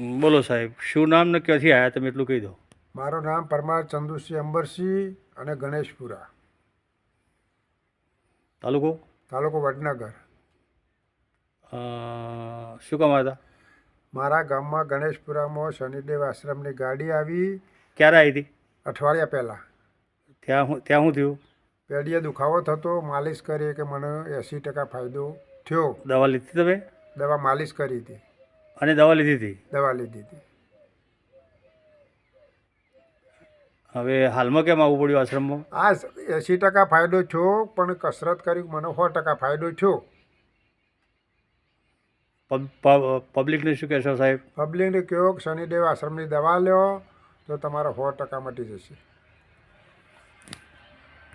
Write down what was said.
બોલો સાહેબ શું નામ ને ક્યાંથી આવ્યા તમે એટલું કહી દો. મારું નામ પરમાર ચંદુસિંહ અંબરસિંહ અને ગણેશપુરા. તાલુકો? તાલુકો વડનગર. શું કામ હતા? મારા ગામમાં ગણેશપુરામાં શનિદેવ આશ્રમની ગાડી આવી. ક્યારે આવી હતી? અઠવાડિયા પહેલાં. ત્યાં હું ત્યાં શું થયું? પેઢીએ દુખાવો થતો માલિશ કરી કે મને એંસી ટકા ફાયદો થયો. દવા લીધી તમે? દવા માલિશ કરી હતી. અને દવા લીધી હતી? દવા લીધી હતી. હવે હાલમાં કેમ આવવું પડ્યું આશ્રમમાં? આ એંસી ટકા ફાયદો છો પણ કસરત કરી મને સો ટકા ફાયદો છો પબ્લિકને શું કહેશો સાહેબ? પબ્લિકને કહો શનિદેવ આશ્રમની દવા લ્યો તો તમારો સો ટકા મટી જશે.